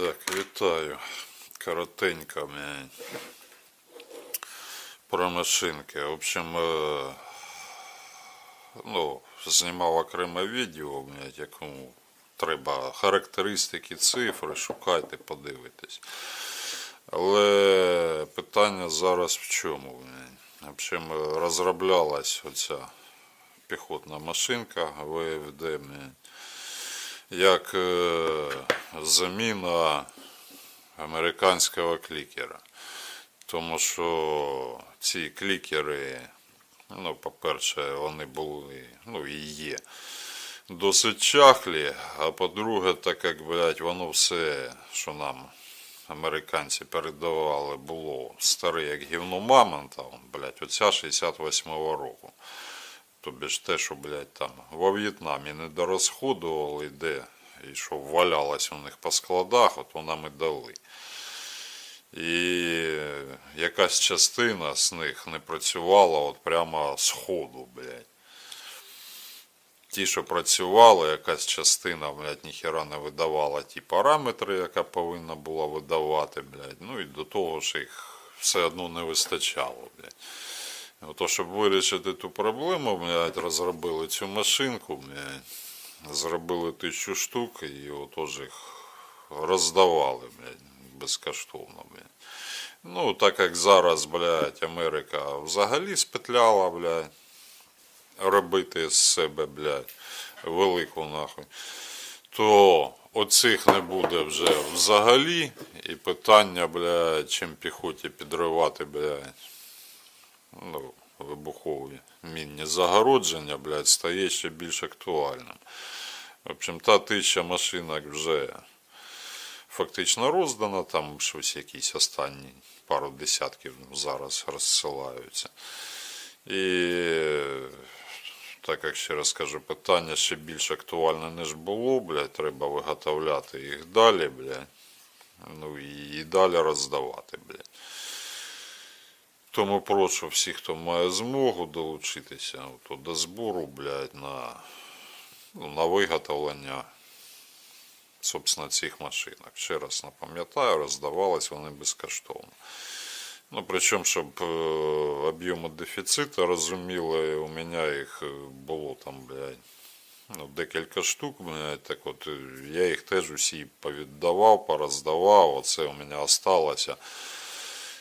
Так, вітаю. Коротенько. Про машинки. В общем, е, ну, знімав окреме відео, блядь, якому треба характеристики, цифри, шукайте, подивитись. Але питання зараз в чому? блядь? В общем, е, розроблялась оця піхотна машинка ВФД, блядь, як е, заміна американського клікера. Тому що ці клікери, ну, по-перше, вони були, ну і є досить чахлі, а по-друге, так як, блядь, воно все, що нам американці передавали, було старе, як гівно мамонта, он, блядь, оця 68-го року. Тобі ж те, що, блядь, там во В'єтнамі не дорозходували, де і що валялось у них по складах, от вона ми дали. І якась частина з них не працювала от прямо з ходу, блядь. Ті, що працювали, якась частина, блядь, ніхера не видавала ті параметри, яка повинна була видавати, блядь. Ну і до того ж їх все одно не вистачало, блядь. Ото, щоб вирішити ту проблему, блядь, розробили цю машинку, блядь, зробили тисячу штук і отож їх роздавали, блядь, безкоштовно, блядь. Ну, так як зараз, блядь, Америка взагалі спетляла, блядь, робити з себе, блядь, велику нахуй, то оцих не буде вже взагалі. І питання, блядь, чим піхоті підривати, блядь, вибухові мінні загородження, блядь, стає ще більш актуальним. В общем, та тисяча машинок вже фактично роздана, там щось якісь останні пару десятків зараз розсилаються. І так як ще раз кажу, питання ще більш актуальне, ніж було, блядь, треба виготовляти їх далі, блядь. Ну і, далі роздавати. Тому прошу всіх, хто має змогу долучитися ото, до збору, блядь, на, ну, на виготовлення собственно, цих машинок. Ще раз напам'ятаю, роздавались вони безкоштовно. Ну, причому, щоб е, об'єму дефіциту розуміли, у мене їх е, було там, блядь, ну, декілька штук, блядь, так от е, я їх теж усі повіддавав, пороздавав, оце у мене осталося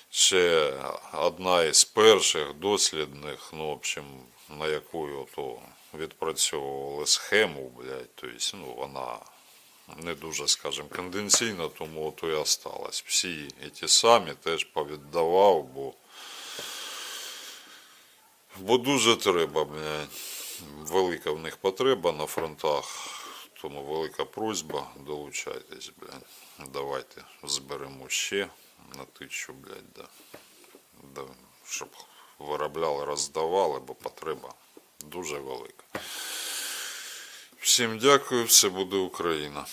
ще одна із перших дослідних, ну, в общем, на якою то відпрацьовували схему, блядь, тобто, ну, вона не дуже, скажімо, конденсійна, тому ото і осталось. Всі ті самі теж повіддавав, бо, бо дуже треба, блядь. Велика в них потреба на фронтах, тому велика просьба, долучайтесь, блядь. Давайте зберемо ще на тисячу, блядь, да. Да, щоб виробляли, роздавали, бо потреба дуже велика. Всім дякую, все буде Україна.